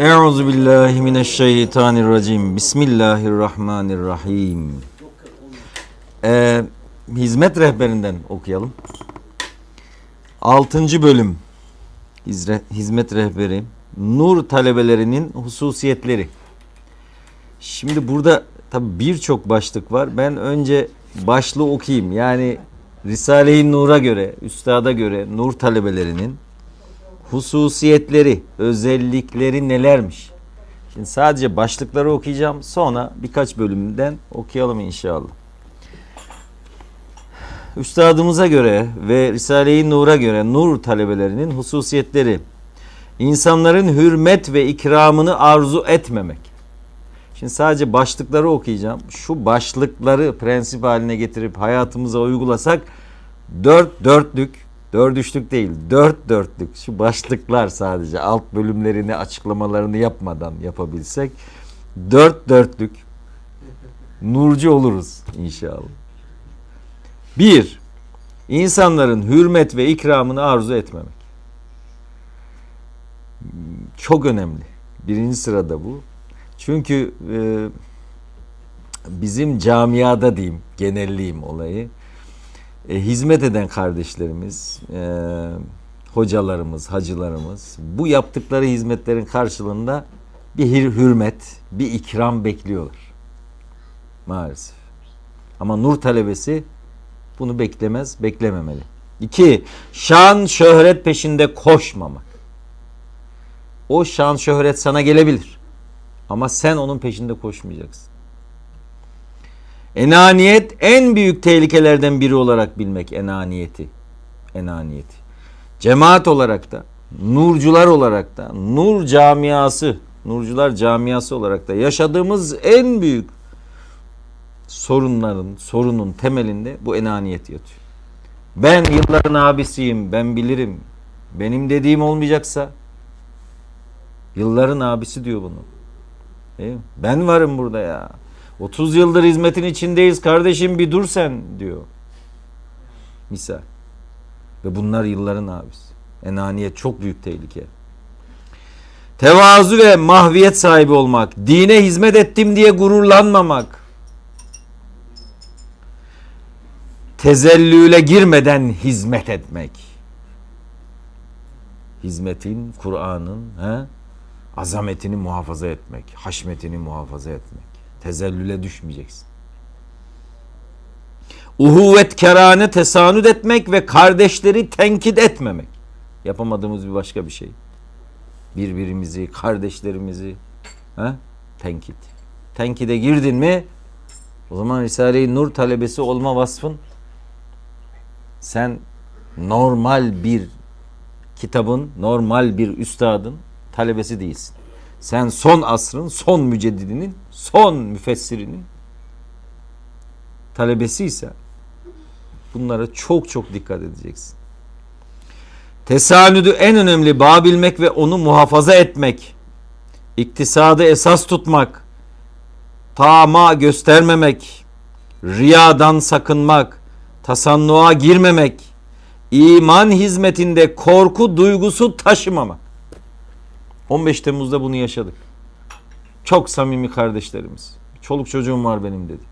Euzu billahi mineşşeytanirracim. Bismillahirrahmanirrahim. Ee, hizmet rehberinden okuyalım. 6. bölüm. Hizmet rehberi. Nur talebelerinin hususiyetleri. Şimdi burada tabi birçok başlık var. Ben önce başlığı okuyayım. Yani Risale-i Nur'a göre, üstada göre nur talebelerinin hususiyetleri, özellikleri nelermiş? Şimdi sadece başlıkları okuyacağım. Sonra birkaç bölümden okuyalım inşallah. Üstadımıza göre ve Risale-i Nur'a göre nur talebelerinin hususiyetleri insanların hürmet ve ikramını arzu etmemek. Şimdi sadece başlıkları okuyacağım. Şu başlıkları prensip haline getirip hayatımıza uygulasak dört dörtlük, dört üçlük değil, dört dörtlük şu başlıklar sadece alt bölümlerini açıklamalarını yapmadan yapabilsek dört dörtlük nurcu oluruz inşallah. Bir, insanların hürmet ve ikramını arzu etmemek. Çok önemli. Birinci sırada bu. Çünkü e, bizim camiada diyeyim, genelleyeyim olayı. E, hizmet eden kardeşlerimiz, e, hocalarımız, hacılarımız bu yaptıkları hizmetlerin karşılığında bir hür- hürmet, bir ikram bekliyorlar. Maalesef. Ama nur talebesi bunu beklemez, beklememeli. İki, şan şöhret peşinde koşmamak. O şan şöhret sana gelebilir. Ama sen onun peşinde koşmayacaksın. Enaniyet en büyük tehlikelerden biri olarak bilmek enaniyeti. Enaniyeti. Cemaat olarak da, nurcular olarak da, nur camiası, nurcular camiası olarak da yaşadığımız en büyük sorunların, sorunun temelinde bu enaniyet yatıyor. Ben yılların abisiyim, ben bilirim. Benim dediğim olmayacaksa yılların abisi diyor bunu. Ben varım burada ya. 30 yıldır hizmetin içindeyiz kardeşim bir dur sen diyor. Misal. Ve bunlar yılların abisi. Enaniyet çok büyük tehlike. Tevazu ve mahviyet sahibi olmak. Dine hizmet ettim diye gururlanmamak. Tezellüle girmeden hizmet etmek. Hizmetin, Kur'an'ın azametini muhafaza etmek, haşmetini muhafaza etmek. Tezellüle düşmeyeceksin. Uhuvvet kerane tesanüt etmek ve kardeşleri tenkit etmemek. Yapamadığımız bir başka bir şey. Birbirimizi, kardeşlerimizi he? tenkit. Tenkide girdin mi o zaman Risale-i Nur talebesi olma vasfın sen normal bir kitabın, normal bir üstadın talebesi değilsin. Sen son asrın, son müceddidinin, son müfessirinin talebesiyse bunlara çok çok dikkat edeceksin. Tesanüdü en önemli bağ bilmek ve onu muhafaza etmek. İktisadı esas tutmak. Tama göstermemek. Riyadan sakınmak. Tasannuğa girmemek. iman hizmetinde korku duygusu taşımamak. 15 Temmuz'da bunu yaşadık. Çok samimi kardeşlerimiz. Çoluk çocuğum var benim dedi.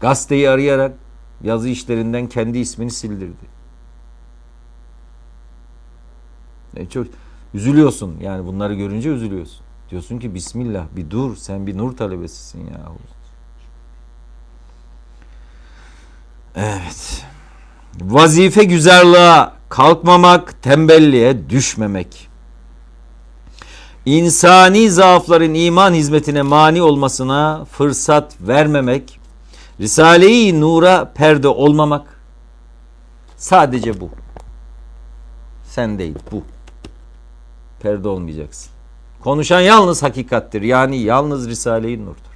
Gazeteyi arayarak yazı işlerinden kendi ismini sildirdi. E çok üzülüyorsun yani bunları görünce üzülüyorsun. Diyorsun ki Bismillah bir dur sen bir nur talebesisin ya. Evet. Vazife güzelliğe kalkmamak, tembelliğe düşmemek. İnsani zaafların iman hizmetine mani olmasına fırsat vermemek. Risale-i Nur'a perde olmamak. Sadece bu. Sen değil bu. Perde olmayacaksın. Konuşan yalnız hakikattir. Yani yalnız Risale-i Nur'dur.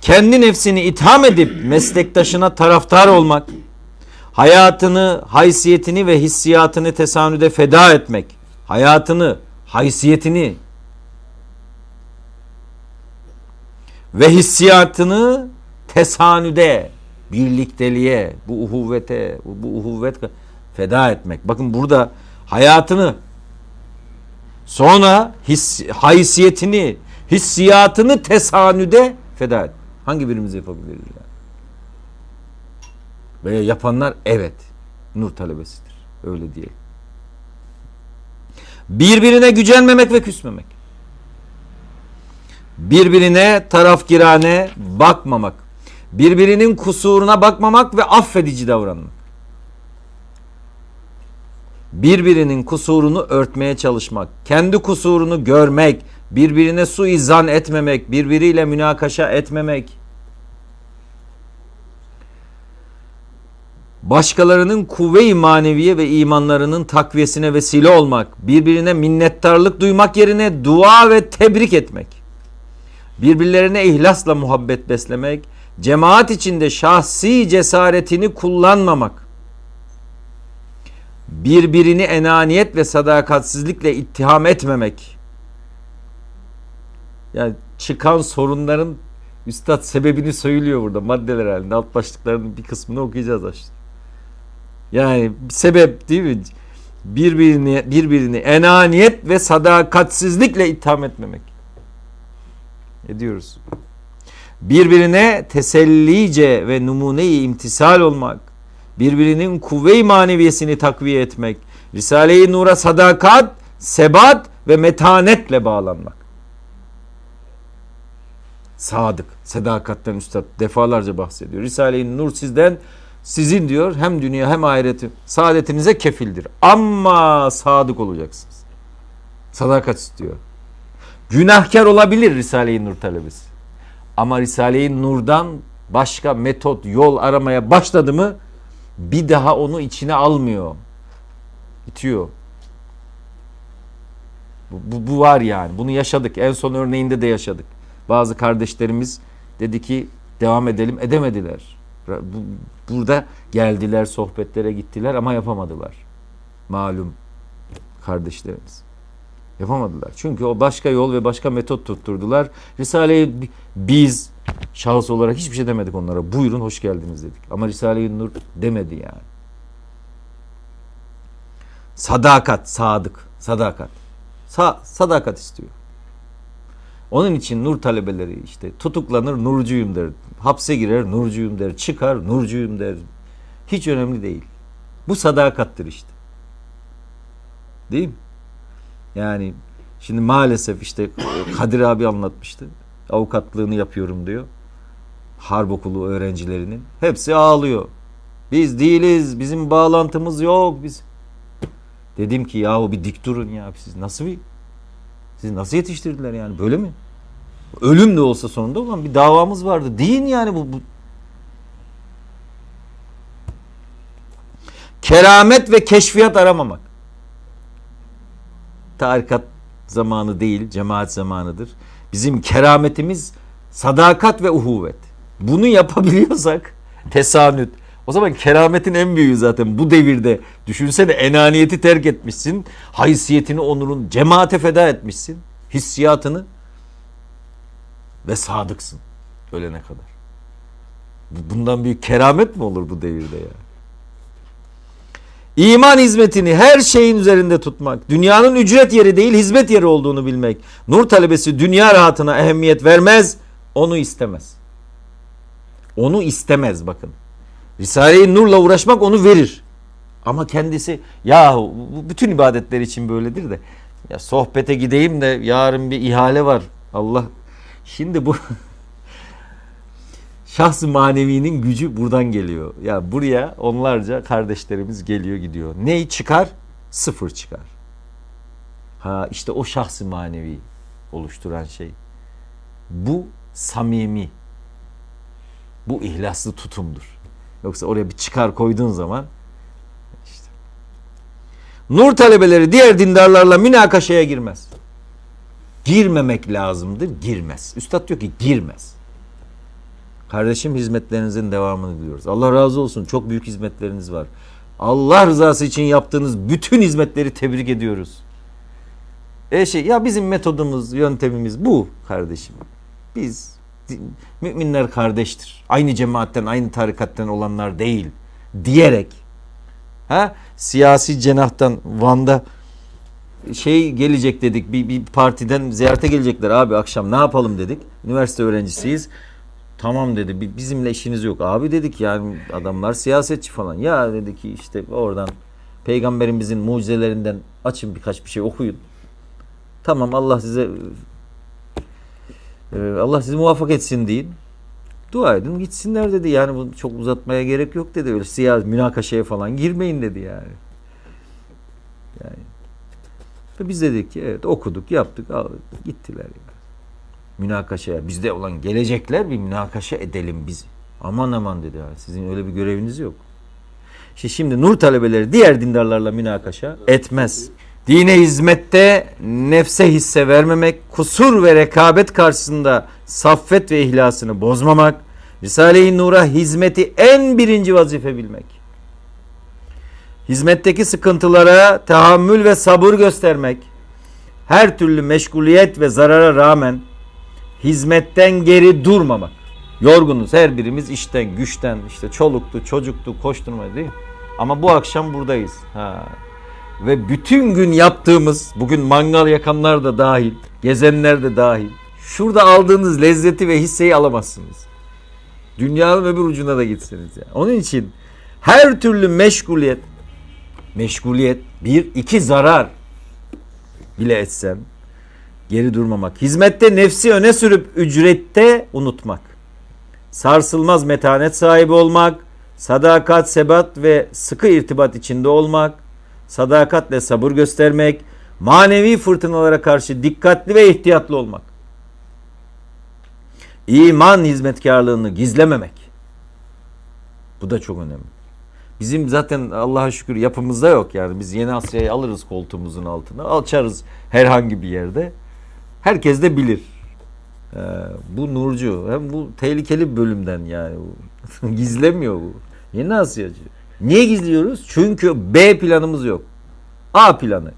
Kendi nefsini itham edip meslektaşına taraftar olmak, hayatını, haysiyetini ve hissiyatını tesanüde feda etmek, hayatını, haysiyetini ve hissiyatını tesanüde, birlikteliğe, bu uhuvvete, bu uhuvvet feda etmek. Bakın burada hayatını sonra his, haysiyetini, hissiyatını tesanüde feda et. Hangi birimiz yapabiliriz yani? Veya yapanlar evet nur talebesidir. Öyle diyelim. Birbirine gücenmemek ve küsmemek. Birbirine tarafgirane bakmamak. Birbirinin kusuruna bakmamak ve affedici davranmak. Birbirinin kusurunu örtmeye çalışmak, kendi kusurunu görmek, birbirine suizan etmemek, birbiriyle münakaşa etmemek. Başkalarının kuvve-i maneviye ve imanlarının takviyesine vesile olmak, birbirine minnettarlık duymak yerine dua ve tebrik etmek. Birbirlerine ihlasla muhabbet beslemek, cemaat içinde şahsi cesaretini kullanmamak, birbirini enaniyet ve sadakatsizlikle ittiham etmemek. Yani çıkan sorunların üstad sebebini söylüyor burada maddeler halinde. Alt başlıklarının bir kısmını okuyacağız aslında. Yani sebep değil mi? Birbirini, birbirini enaniyet ve sadakatsizlikle itham etmemek. Ediyoruz. Birbirine tesellice ve numune-i imtisal olmak, birbirinin kuvve-i maneviyesini takviye etmek, Risale-i Nur'a sadakat, sebat ve metanetle bağlanmak. Sadık, sadakatten üstad defalarca bahsediyor. Risale-i Nur sizden sizin diyor hem dünya hem ahireti saadetinize kefildir. Ama sadık olacaksınız. Sadakat istiyor. Günahkar olabilir Risale-i Nur talebesi. Ama Risale-i Nur'dan başka metot, yol aramaya başladı mı bir daha onu içine almıyor. İtiyor. Bu, bu, bu var yani. Bunu yaşadık. En son örneğinde de yaşadık. Bazı kardeşlerimiz dedi ki devam edelim edemediler. Bu, burada geldiler sohbetlere gittiler ama yapamadılar. Malum kardeşlerimiz. Yapamadılar. Çünkü o başka yol ve başka metot tutturdular. Risale'yi biz şahıs olarak hiçbir şey demedik onlara. Buyurun hoş geldiniz dedik. Ama Risale-i Nur demedi yani. Sadakat, sadık, sadakat. Sa sadakat istiyor. Onun için nur talebeleri işte tutuklanır nurcuyum der. Hapse girer nurcuyum der. Çıkar nurcuyum der. Hiç önemli değil. Bu sadakattır işte. Değil mi? Yani şimdi maalesef işte Kadir abi anlatmıştı. Avukatlığını yapıyorum diyor. Harp okulu öğrencilerinin. Hepsi ağlıyor. Biz değiliz. Bizim bağlantımız yok. Biz Dedim ki yahu bir dik durun ya. Siz nasıl bir siz nasıl yetiştirdiler yani böyle mi? Ölüm de olsa sonunda olan bir davamız vardı. Deyin yani bu, bu. Keramet ve keşfiyat aramamak. Tarikat zamanı değil, cemaat zamanıdır. Bizim kerametimiz sadakat ve uhuvvet. Bunu yapabiliyorsak tesanüt. O zaman kerametin en büyüğü zaten bu devirde. Düşünsene enaniyeti terk etmişsin. Haysiyetini, onurun, cemaate feda etmişsin. Hissiyatını. Ve sadıksın. Ölene kadar. Bundan büyük keramet mi olur bu devirde ya? İman hizmetini her şeyin üzerinde tutmak, dünyanın ücret yeri değil hizmet yeri olduğunu bilmek. Nur talebesi dünya rahatına ehemmiyet vermez, onu istemez. Onu istemez bakın. Risale-i Nur'la uğraşmak onu verir. Ama kendisi ya bütün ibadetler için böyledir de ya sohbete gideyim de yarın bir ihale var. Allah şimdi bu şahs manevinin gücü buradan geliyor. Ya buraya onlarca kardeşlerimiz geliyor gidiyor. Neyi çıkar? Sıfır çıkar. Ha işte o şahs manevi oluşturan şey. Bu samimi. Bu ihlaslı tutumdur. Yoksa oraya bir çıkar koyduğun zaman işte. Nur talebeleri diğer dindarlarla münakaşaya girmez. Girmemek lazımdır, girmez. Üstad diyor ki girmez. Kardeşim hizmetlerinizin devamını diliyoruz. Allah razı olsun. Çok büyük hizmetleriniz var. Allah rızası için yaptığınız bütün hizmetleri tebrik ediyoruz. E şey ya bizim metodumuz, yöntemimiz bu kardeşim. Biz müminler kardeştir. Aynı cemaatten, aynı tarikatten olanlar değil diyerek ha siyasi cenahtan Van'da şey gelecek dedik. Bir, bir partiden ziyarete gelecekler abi akşam ne yapalım dedik. Üniversite öğrencisiyiz. Tamam dedi. "bi- Bizimle işiniz yok. Abi dedik yani adamlar siyasetçi falan. Ya dedi ki işte oradan peygamberimizin mucizelerinden açın birkaç bir şey okuyun. Tamam Allah size Allah sizi muvaffak etsin deyin. Dua edin gitsinler dedi. Yani bunu çok uzatmaya gerek yok dedi. Öyle siyasi münakaşaya falan girmeyin dedi yani. Yani ve biz dedik ki evet okuduk, yaptık, al- gittiler yani. Münakaşaya. Bizde olan gelecekler bir münakaşa edelim biz. Aman aman dedi. ya, Sizin öyle bir göreviniz yok. İşte şimdi nur talebeleri diğer dindarlarla münakaşa etmez. Dine hizmette nefse hisse vermemek, kusur ve rekabet karşısında saffet ve ihlasını bozmamak, Risale-i Nur'a hizmeti en birinci vazife bilmek. Hizmetteki sıkıntılara tahammül ve sabır göstermek, her türlü meşguliyet ve zarara rağmen hizmetten geri durmamak. Yorgunuz her birimiz işten, güçten, işte çoluktu, çocuktu, koşturma değil mi? Ama bu akşam buradayız. Ha. Ve bütün gün yaptığımız, bugün mangal yakanlar da dahil, gezenler de dahil. Şurada aldığınız lezzeti ve hisseyi alamazsınız. Dünyanın öbür ucuna da gitseniz. Yani. Onun için her türlü meşguliyet, meşguliyet bir, iki zarar bile etsen geri durmamak. Hizmette nefsi öne sürüp ücrette unutmak. Sarsılmaz metanet sahibi olmak, sadakat, sebat ve sıkı irtibat içinde olmak, sadakatle sabır göstermek, manevi fırtınalara karşı dikkatli ve ihtiyatlı olmak. İman hizmetkarlığını gizlememek. Bu da çok önemli. Bizim zaten Allah'a şükür yapımızda yok yani. Biz yeni Asya'yı alırız koltuğumuzun altına. Açarız herhangi bir yerde. Herkes de bilir. Ee, bu Nurcu. Hem bu tehlikeli bölümden yani. Gizlemiyor bu. Yeni Asyacı. Niye gizliyoruz? Çünkü B planımız yok. A planı.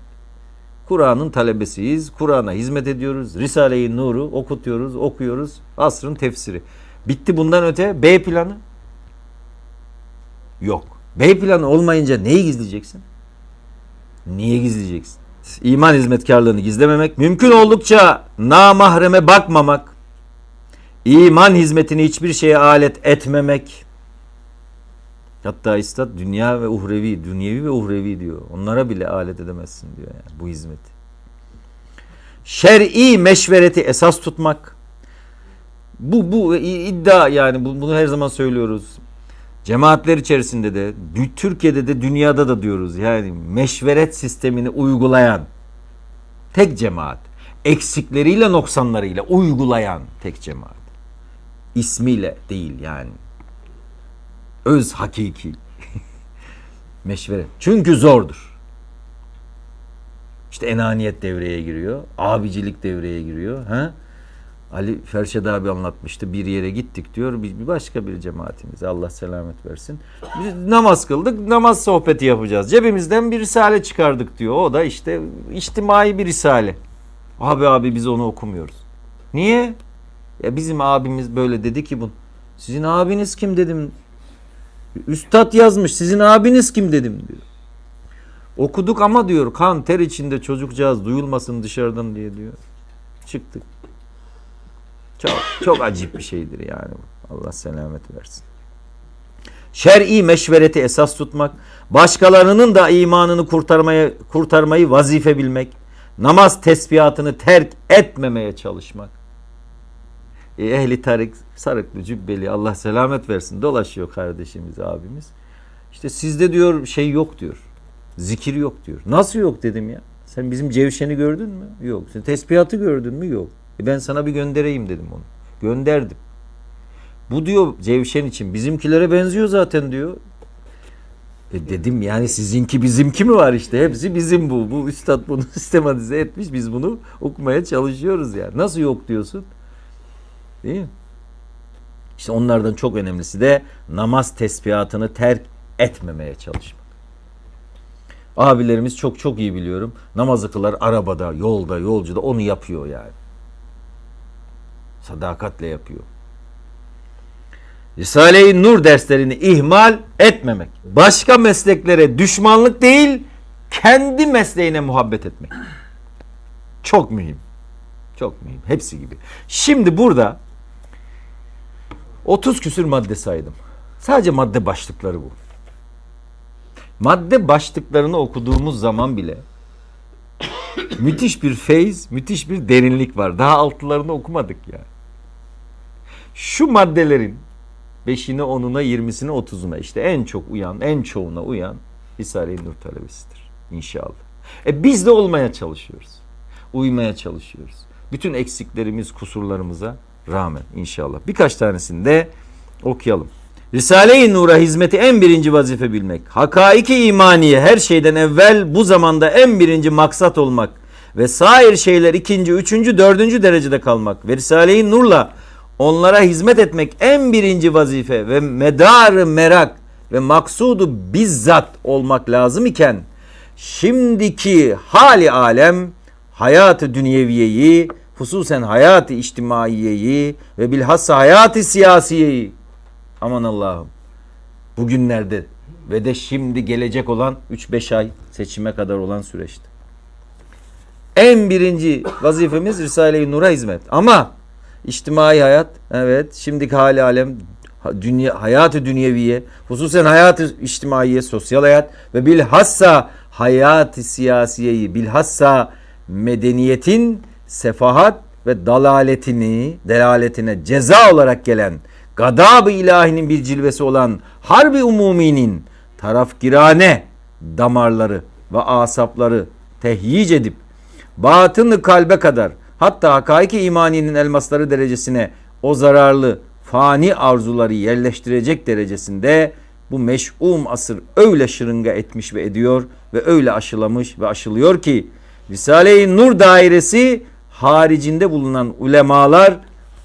Kur'an'ın talebesiyiz. Kur'an'a hizmet ediyoruz. Risale-i Nur'u okutuyoruz, okuyoruz. Asrın tefsiri. Bitti bundan öte B planı yok. B planı olmayınca neyi gizleyeceksin? Niye gizleyeceksin? İman hizmetkarlığını gizlememek, mümkün oldukça namahreme bakmamak, iman hizmetini hiçbir şeye alet etmemek. Hatta İstat dünya ve uhrevi, dünyevi ve uhrevi diyor. Onlara bile alet edemezsin diyor yani bu hizmeti. Şer'i meşvereti esas tutmak. Bu bu iddia yani bu- bunu her zaman söylüyoruz. Cemaatler içerisinde de, Türkiye'de de, dünyada da diyoruz. Yani meşveret sistemini uygulayan tek cemaat. Eksikleriyle, noksanlarıyla uygulayan tek cemaat. İsmiyle değil yani. Öz hakiki. Meşveret. Çünkü zordur. İşte enaniyet devreye giriyor. Abicilik devreye giriyor. Ha? Ali Ferşed abi anlatmıştı. Bir yere gittik diyor. Bir, bir başka bir cemaatimiz. Allah selamet versin. Biz namaz kıldık. Namaz sohbeti yapacağız. Cebimizden bir risale çıkardık diyor. O da işte içtimai bir risale. Abi abi biz onu okumuyoruz. Niye? Ya bizim abimiz böyle dedi ki bu. Sizin abiniz kim dedim. Üstad yazmış. Sizin abiniz kim dedim diyor. Okuduk ama diyor kan ter içinde çocukcağız duyulmasın dışarıdan diye diyor. Çıktık. Çok çok acip bir şeydir yani. Allah selamet versin. Şer'i meşvereti esas tutmak, başkalarının da imanını kurtarmaya kurtarmayı vazife bilmek, namaz tesbihatını terk etmemeye çalışmak. E, ehli tarik sarıklı cübbeli Allah selamet versin dolaşıyor kardeşimiz abimiz. İşte sizde diyor şey yok diyor. Zikir yok diyor. Nasıl yok dedim ya. Sen bizim cevşeni gördün mü? Yok. Sen tesbihatı gördün mü? Yok. E ben sana bir göndereyim dedim onu. Gönderdim. Bu diyor cevşen için bizimkilere benziyor zaten diyor. E dedim yani sizinki bizimki mi var işte hepsi bizim bu. Bu üstad bunu sistematize etmiş biz bunu okumaya çalışıyoruz yani. Nasıl yok diyorsun? Değil mi? İşte onlardan çok önemlisi de namaz tesbihatını terk etmemeye çalışmak. Abilerimiz çok çok iyi biliyorum. Namazı kılar arabada, yolda, yolcuda onu yapıyor yani. Sadakatle yapıyor. Risale-i Nur derslerini ihmal etmemek. Başka mesleklere düşmanlık değil, kendi mesleğine muhabbet etmek. Çok mühim. Çok mühim. Hepsi gibi. Şimdi burada 30 küsür madde saydım. Sadece madde başlıkları bu. Madde başlıklarını okuduğumuz zaman bile müthiş bir feyz, müthiş bir derinlik var. Daha altılarını okumadık ya. Şu maddelerin 5'ine, 10'una, 20'sine, 30'una işte en çok uyan, en çoğuna uyan Risale-i Nur talebesidir inşallah. E biz de olmaya çalışıyoruz. Uymaya çalışıyoruz. Bütün eksiklerimiz, kusurlarımıza rağmen inşallah. Birkaç tanesini de okuyalım. Risale-i Nur'a hizmeti en birinci vazife bilmek. Hakaiki imaniye her şeyden evvel bu zamanda en birinci maksat olmak ve sair şeyler ikinci, üçüncü, dördüncü derecede kalmak ve Risale-i Nur'la onlara hizmet etmek en birinci vazife ve medarı merak ve maksudu bizzat olmak lazım iken şimdiki hali alem hayatı dünyeviyeyi hususen hayatı içtimaiyeyi ve bilhassa hayatı siyasiyeyi aman Allah'ım bugünlerde ve de şimdi gelecek olan 3-5 ay seçime kadar olan süreçte. En birinci vazifemiz Risale-i Nur'a hizmet. Ama içtimai hayat evet şimdiki hali alem dünya, hayatı dünyeviye hususen hayatı içtimaiye sosyal hayat ve bilhassa hayatı siyasiyeyi bilhassa medeniyetin sefahat ve dalaletini delaletine ceza olarak gelen gadab-ı ilahinin bir cilvesi olan harbi umuminin tarafgirane damarları ve asapları tehyic edip batını kalbe kadar hatta hakaiki imaninin elmasları derecesine o zararlı fani arzuları yerleştirecek derecesinde bu meş'um asır öyle şırınga etmiş ve ediyor ve öyle aşılamış ve aşılıyor ki Risale-i Nur dairesi haricinde bulunan ulemalar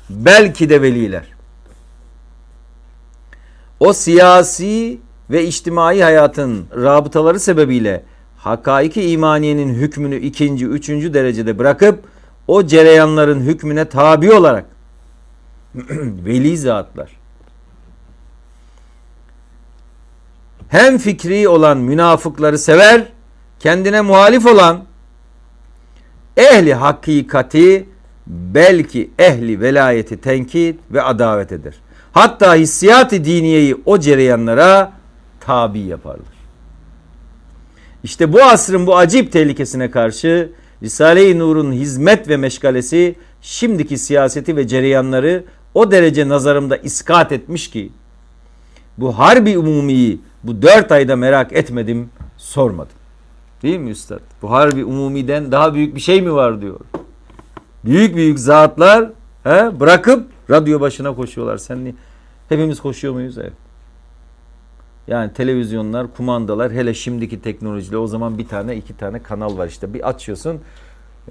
belki de veliler. O siyasi ve içtimai hayatın rabıtaları sebebiyle hakaiki imaniyenin hükmünü ikinci, üçüncü derecede bırakıp o cereyanların hükmüne tabi olarak veli zatlar hem fikri olan münafıkları sever, kendine muhalif olan ehli hakikati belki ehli velayeti tenkit ve adavet eder. Hatta hissiyat-ı diniyeyi o cereyanlara tabi yaparlar. İşte bu asrın bu acip tehlikesine karşı Risale-i Nur'un hizmet ve meşgalesi şimdiki siyaseti ve cereyanları o derece nazarımda iskat etmiş ki bu harbi umumiyi bu dört ayda merak etmedim, sormadım. Değil mi üstad? Bu harbi umumiden daha büyük bir şey mi var diyor. Büyük büyük zatlar he, bırakıp radyo başına koşuyorlar. Sen ni- hepimiz koşuyor muyuz? Evet. Yani televizyonlar, kumandalar hele şimdiki teknolojiyle o zaman bir tane iki tane kanal var işte. Bir açıyorsun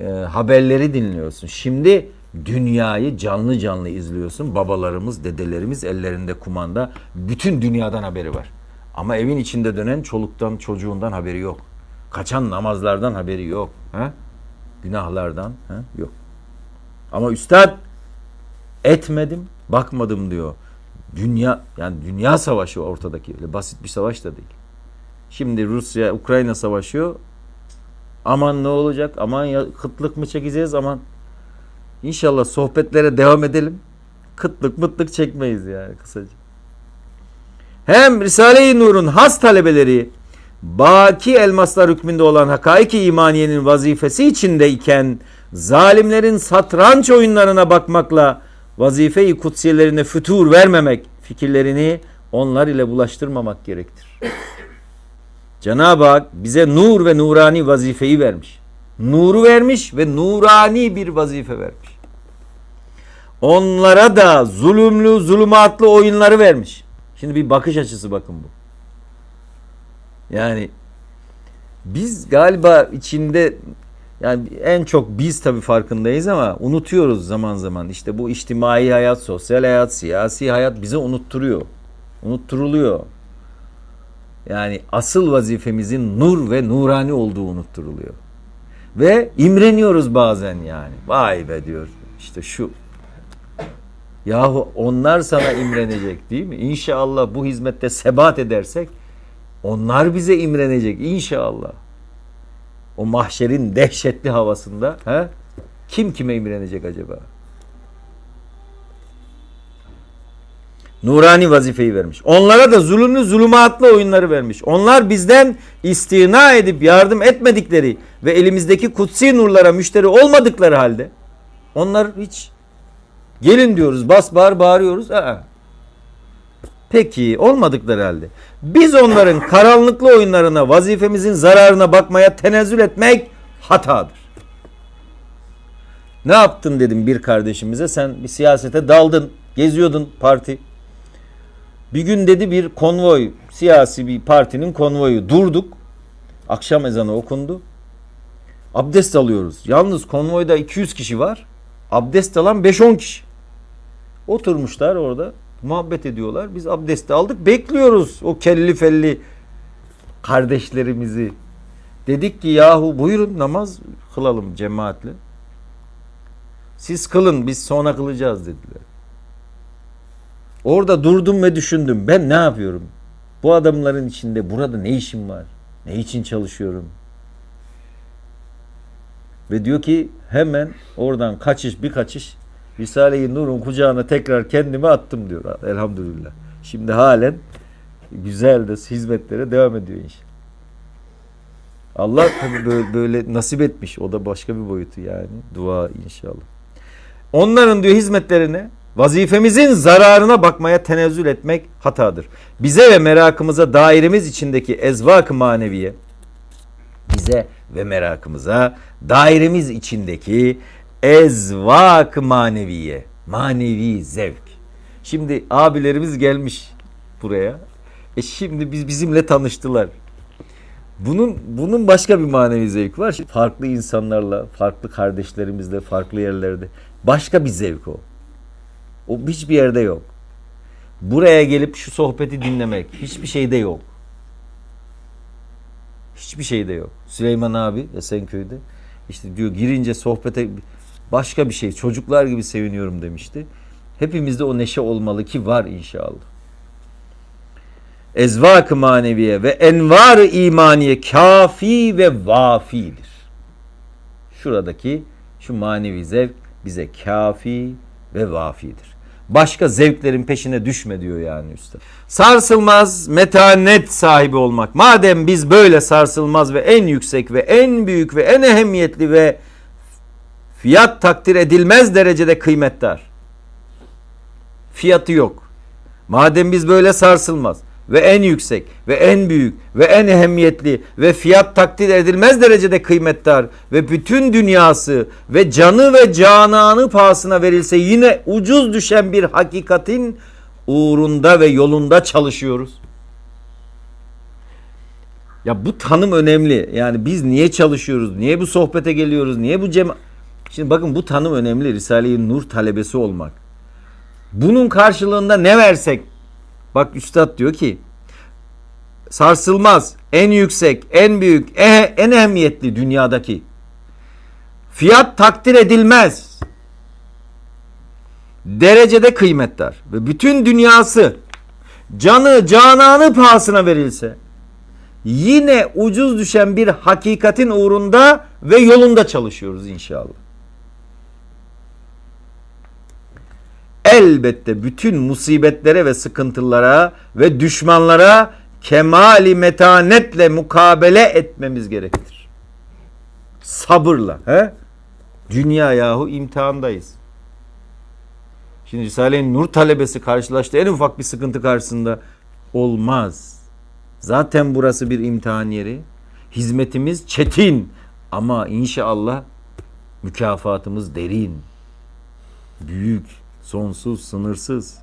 e, haberleri dinliyorsun. Şimdi dünyayı canlı canlı izliyorsun. Babalarımız, dedelerimiz ellerinde kumanda. Bütün dünyadan haberi var. Ama evin içinde dönen çoluktan, çocuğundan haberi yok. Kaçan namazlardan haberi yok. Ha? Günahlardan ha? yok. Ama üstad etmedim, bakmadım diyor. Dünya yani dünya savaşı ortadaki öyle basit bir savaş da değil. Şimdi Rusya Ukrayna savaşıyor. Aman ne olacak? Aman ya kıtlık mı çekeceğiz? Aman İnşallah sohbetlere devam edelim. Kıtlık mıtlık çekmeyiz yani kısaca. Hem Risale-i Nur'un has talebeleri baki elmaslar hükmünde olan hakaiki imaniyenin vazifesi içindeyken zalimlerin satranç oyunlarına bakmakla vazife-i kutsiyelerine fütur vermemek, fikirlerini onlar ile bulaştırmamak gerektir. Cenab-ı Hak bize nur ve nurani vazifeyi vermiş. Nuru vermiş ve nurani bir vazife vermiş. Onlara da zulümlü, zulümatlı oyunları vermiş. Şimdi bir bakış açısı bakın bu. Yani biz galiba içinde yani en çok biz tabii farkındayız ama unutuyoruz zaman zaman. İşte bu içtimai hayat, sosyal hayat, siyasi hayat bize unutturuyor. Unutturuluyor. Yani asıl vazifemizin nur ve nurani olduğu unutturuluyor. Ve imreniyoruz bazen yani. Vay be diyor. İşte şu. Yahu onlar sana imrenecek değil mi? İnşallah bu hizmette sebat edersek onlar bize imrenecek inşallah. O mahşerin dehşetli havasında he? kim kime imrenecek acaba? Nurani vazifeyi vermiş. Onlara da zulümlü zulümatlı oyunları vermiş. Onlar bizden istina edip yardım etmedikleri ve elimizdeki kutsi nurlara müşteri olmadıkları halde onlar hiç gelin diyoruz bas bağır bağırıyoruz. Aa. Peki olmadıkları halde biz onların karanlıklı oyunlarına vazifemizin zararına bakmaya tenezzül etmek hatadır. Ne yaptın dedim bir kardeşimize sen bir siyasete daldın geziyordun parti. Bir gün dedi bir konvoy siyasi bir partinin konvoyu durduk. Akşam ezanı okundu. Abdest alıyoruz. Yalnız konvoyda 200 kişi var. Abdest alan 5-10 kişi. Oturmuşlar orada muhabbet ediyorlar. Biz abdesti aldık bekliyoruz o kelli felli kardeşlerimizi. Dedik ki yahu buyurun namaz kılalım cemaatle. Siz kılın biz sonra kılacağız dediler. Orada durdum ve düşündüm. Ben ne yapıyorum? Bu adamların içinde burada ne işim var? Ne için çalışıyorum? Ve diyor ki hemen oradan kaçış bir kaçış Risale-i Nur'un kucağına tekrar kendimi attım diyor. Elhamdülillah. Şimdi halen güzel de hizmetlere devam ediyor inşallah. Allah tabi böyle, böyle nasip etmiş. O da başka bir boyutu yani. Dua inşallah. Onların diyor hizmetlerine vazifemizin zararına bakmaya tenezzül etmek hatadır. Bize ve merakımıza dairemiz içindeki ezvak maneviye bize ve merakımıza dairemiz içindeki ezvak maneviye manevi zevk. Şimdi abilerimiz gelmiş buraya. E şimdi biz bizimle tanıştılar. Bunun bunun başka bir manevi zevki var. Şimdi farklı insanlarla, farklı kardeşlerimizle, farklı yerlerde başka bir zevk o. O hiçbir yerde yok. Buraya gelip şu sohbeti dinlemek hiçbir şeyde yok. Hiçbir şeyde yok. Süleyman abi Esenköy'de işte diyor girince sohbete başka bir şey çocuklar gibi seviniyorum demişti. Hepimizde o neşe olmalı ki var inşallah. Ezvak-ı maneviye ve envar-ı imaniye kafi ve vafidir. Şuradaki şu manevi zevk bize kafi ve vafidir. Başka zevklerin peşine düşme diyor yani üstad. Sarsılmaz metanet sahibi olmak. Madem biz böyle sarsılmaz ve en yüksek ve en büyük ve en ehemmiyetli ve fiyat takdir edilmez derecede kıymetdar. Fiyatı yok. Madem biz böyle sarsılmaz ve en yüksek ve en büyük ve en ehemmiyetli ve fiyat takdir edilmez derecede kıymetdar ve bütün dünyası ve canı ve cananı pahasına verilse yine ucuz düşen bir hakikatin uğrunda ve yolunda çalışıyoruz. Ya bu tanım önemli. Yani biz niye çalışıyoruz? Niye bu sohbete geliyoruz? Niye bu cema... Şimdi bakın bu tanım önemli. Risale-i Nur talebesi olmak. Bunun karşılığında ne versek Bak üstad diyor ki sarsılmaz, en yüksek, en büyük, en, ehemmiyetli dünyadaki fiyat takdir edilmez derecede kıymetler ve bütün dünyası canı cananı pahasına verilse yine ucuz düşen bir hakikatin uğrunda ve yolunda çalışıyoruz inşallah. Elbette bütün musibetlere ve sıkıntılara ve düşmanlara kemali metanetle mukabele etmemiz gerekir. Sabırla. He? Dünya yahu imtihandayız. Şimdi Risale-i Nur talebesi karşılaştı en ufak bir sıkıntı karşısında olmaz. Zaten burası bir imtihan yeri. Hizmetimiz çetin ama inşallah mükafatımız derin. Büyük sonsuz, sınırsız.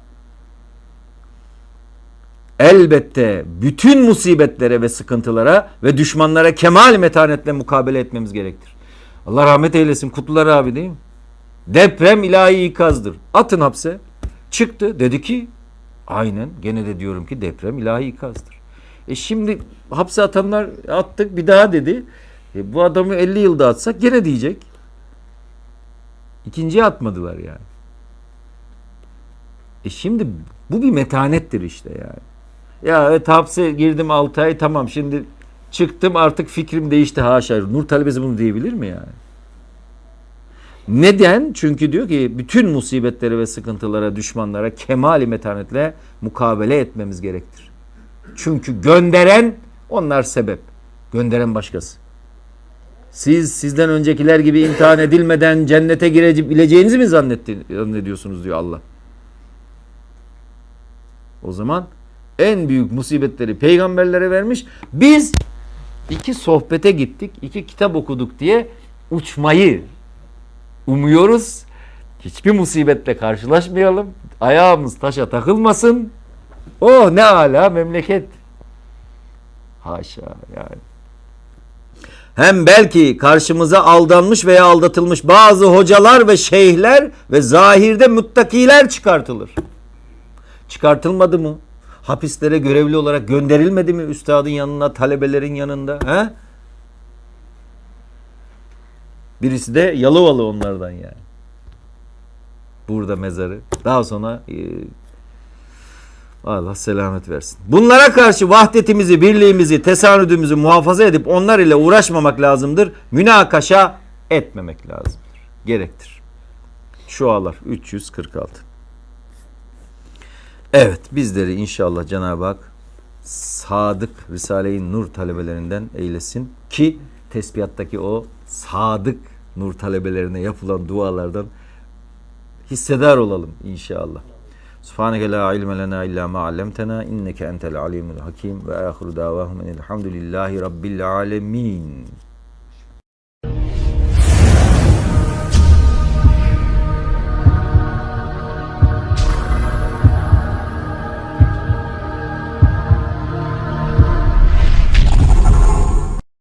Elbette bütün musibetlere ve sıkıntılara ve düşmanlara kemal metanetle mukabele etmemiz gerektir. Allah rahmet eylesin Kutlular abi değil mi? Deprem ilahi ikazdır. Atın hapse. Çıktı dedi ki aynen gene de diyorum ki deprem ilahi ikazdır. E şimdi hapse atanlar attık bir daha dedi. E bu adamı 50 yılda atsak gene diyecek. İkinciye atmadılar yani. E şimdi bu bir metanettir işte yani. Ya evet hapse girdim 6 ay tamam şimdi çıktım artık fikrim değişti haşa. Nur talebesi bunu diyebilir mi yani? Neden? Çünkü diyor ki bütün musibetlere ve sıkıntılara, düşmanlara kemali metanetle mukabele etmemiz gerektir. Çünkü gönderen onlar sebep. Gönderen başkası. Siz sizden öncekiler gibi imtihan edilmeden cennete girebileceğinizi mi zannetti, zannediyorsunuz diyor Allah. O zaman en büyük musibetleri peygamberlere vermiş. Biz iki sohbete gittik, iki kitap okuduk diye uçmayı umuyoruz. Hiçbir musibetle karşılaşmayalım. Ayağımız taşa takılmasın. Oh ne ala memleket. Haşa yani. Hem belki karşımıza aldanmış veya aldatılmış bazı hocalar ve şeyhler ve zahirde muttakiler çıkartılır. Çıkartılmadı mı? Hapislere görevli olarak gönderilmedi mi üstadın yanına, talebelerin yanında? He? Birisi de Yalovalı onlardan yani. Burada mezarı. Daha sonra e, Allah selamet versin. Bunlara karşı vahdetimizi, birliğimizi, tesanüdümüzü muhafaza edip onlar ile uğraşmamak lazımdır. Münakaşa etmemek lazımdır. Gerektir. Şualar 346. Evet bizleri inşallah Cenab-ı Hak sadık Risale-i Nur talebelerinden eylesin ki tesbihattaki o sadık nur talebelerine yapılan dualardan hissedar olalım inşallah. Subhaneke la ilme lena illa ma allamtena inneke entel alimul hakim ve ahiru davahum enelhamdülillahi rabbil alemin.